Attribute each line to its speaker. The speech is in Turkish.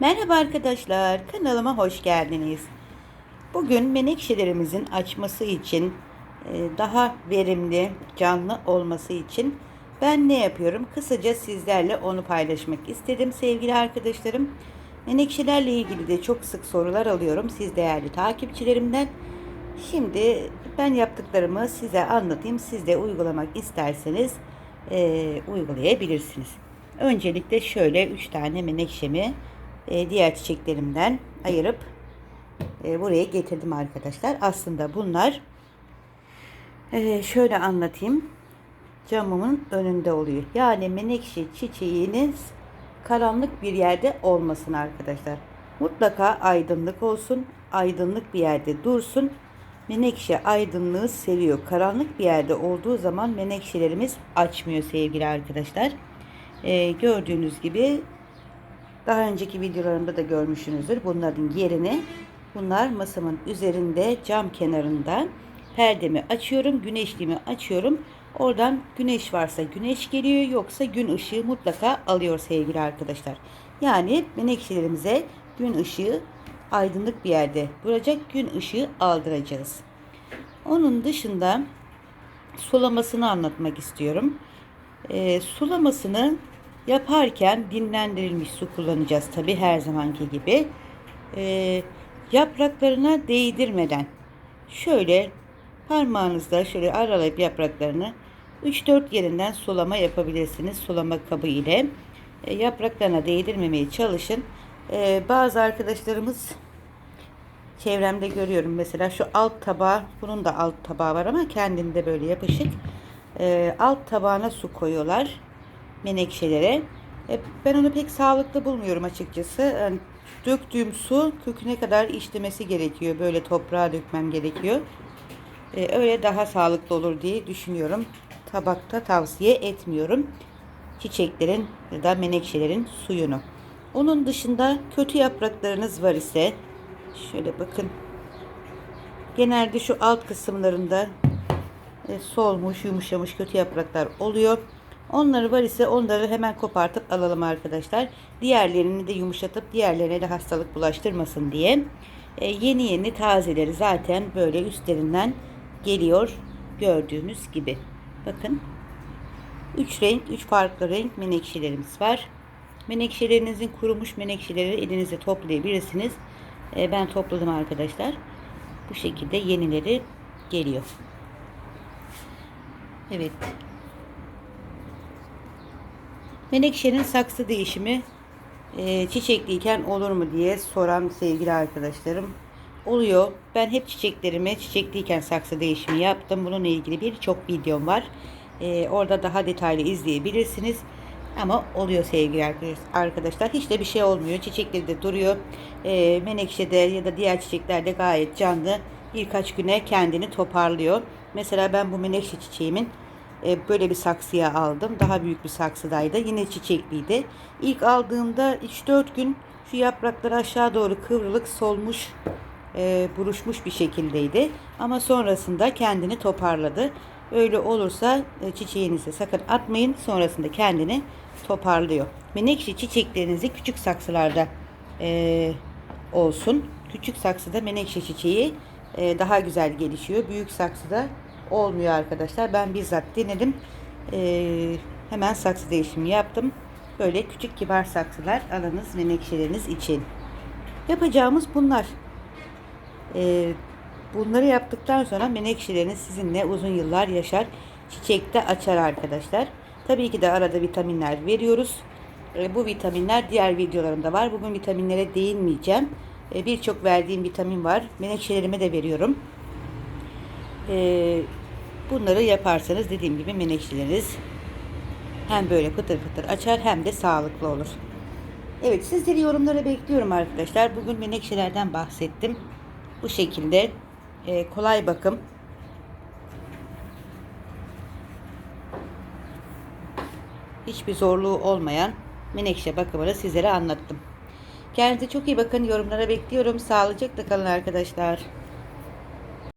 Speaker 1: Merhaba arkadaşlar, kanalıma hoş geldiniz. Bugün menekşelerimizin açması için, e, daha verimli, canlı olması için ben ne yapıyorum? Kısaca sizlerle onu paylaşmak istedim sevgili arkadaşlarım. Menekşelerle ilgili de çok sık sorular alıyorum siz değerli takipçilerimden. Şimdi ben yaptıklarımı size anlatayım. Siz de uygulamak isterseniz e, uygulayabilirsiniz. Öncelikle şöyle 3 tane menekşemi e, diğer çiçeklerimden ayırıp e, buraya getirdim arkadaşlar. Aslında bunlar e, şöyle anlatayım. Camımın önünde oluyor. Yani menekşe çiçeğiniz karanlık bir yerde olmasın arkadaşlar. Mutlaka aydınlık olsun. Aydınlık bir yerde dursun. Menekşe aydınlığı seviyor. Karanlık bir yerde olduğu zaman menekşelerimiz açmıyor sevgili arkadaşlar. Ee, gördüğünüz gibi daha önceki videolarımda da görmüşsünüzdür. Bunların yerini bunlar masamın üzerinde cam kenarında perdemi açıyorum. Güneşliğimi açıyorum. Oradan güneş varsa güneş geliyor yoksa gün ışığı mutlaka alıyor sevgili arkadaşlar. Yani menekşelerimize gün ışığı aydınlık bir yerde duracak gün ışığı aldıracağız. Onun dışında sulamasını anlatmak istiyorum. E, sulamasını yaparken dinlendirilmiş su kullanacağız tabi her zamanki gibi. E, yapraklarına değdirmeden şöyle parmağınızda şöyle aralayıp yapraklarını 3-4 yerinden sulama yapabilirsiniz sulama kabı ile. E, yapraklarına değdirmemeye çalışın. E, bazı arkadaşlarımız çevremde görüyorum mesela şu alt tabağı bunun da alt tabağı var ama kendinde böyle yapışık e, alt tabağına su koyuyorlar menekşelere. E, ben onu pek sağlıklı bulmuyorum açıkçası. Yani döktüğüm su köküne kadar işlemesi gerekiyor. Böyle toprağa dökmem gerekiyor. E, öyle daha sağlıklı olur diye düşünüyorum. Tabakta tavsiye etmiyorum. Çiçeklerin ya da menekşelerin suyunu. Onun dışında kötü yapraklarınız var ise Şöyle bakın. Genelde şu alt kısımlarında e, solmuş, yumuşamış kötü yapraklar oluyor. Onları var ise onları hemen kopartıp alalım arkadaşlar. Diğerlerini de yumuşatıp diğerlerine de hastalık bulaştırmasın diye. E, yeni yeni tazeleri zaten böyle üstlerinden geliyor. Gördüğünüz gibi. Bakın. 3 renk, 3 farklı renk menekşelerimiz var. Menekşelerinizin kurumuş menekşeleri elinizde toplayabilirsiniz. E, ben topladım arkadaşlar. Bu şekilde yenileri geliyor. Evet. Menekşenin saksı değişimi e, çiçekliyken olur mu diye soran sevgili arkadaşlarım oluyor. Ben hep çiçeklerime çiçekliyken saksı değişimi yaptım. Bununla ilgili birçok videom var. E, orada daha detaylı izleyebilirsiniz. Ama oluyor sevgili arkadaşlar. Hiç de bir şey olmuyor. Çiçekleri de duruyor. E, menekşede ya da diğer çiçeklerde gayet canlı. Birkaç güne kendini toparlıyor. Mesela ben bu menekşe çiçeğimin e, böyle bir saksıya aldım. Daha büyük bir saksıdaydı. Yine çiçekliydi. İlk aldığımda 3-4 gün şu yaprakları aşağı doğru kıvrılık solmuş e, buruşmuş bir şekildeydi. Ama sonrasında kendini toparladı. Öyle olursa e, çiçeğinizi sakın atmayın. Sonrasında kendini toparlıyor. Menekşe çiçeklerinizi küçük saksılarda olsun. Küçük saksıda menekşe çiçeği daha güzel gelişiyor. Büyük saksıda olmuyor arkadaşlar. Ben bizzat denedim. E, hemen saksı değişimi yaptım. Böyle küçük kibar saksılar alanız menekşeleriniz için. Yapacağımız bunlar. E, bunları yaptıktan sonra menekşeleriniz sizinle uzun yıllar yaşar. Çiçekte açar arkadaşlar. Tabii ki de arada vitaminler veriyoruz. E, bu vitaminler diğer videolarımda var. Bugün vitaminlere değinmeyeceğim. E, Birçok verdiğim vitamin var. Menekşelerime de veriyorum. E, bunları yaparsanız dediğim gibi menekşeleriniz hem böyle pıtır pıtır açar hem de sağlıklı olur. Evet sizleri yorumlara bekliyorum arkadaşlar. Bugün menekşelerden bahsettim. Bu şekilde e, kolay bakım hiçbir zorluğu olmayan menekşe bakımını sizlere anlattım. Kendinize çok iyi bakın. Yorumlara bekliyorum. Sağlıcakla kalın arkadaşlar.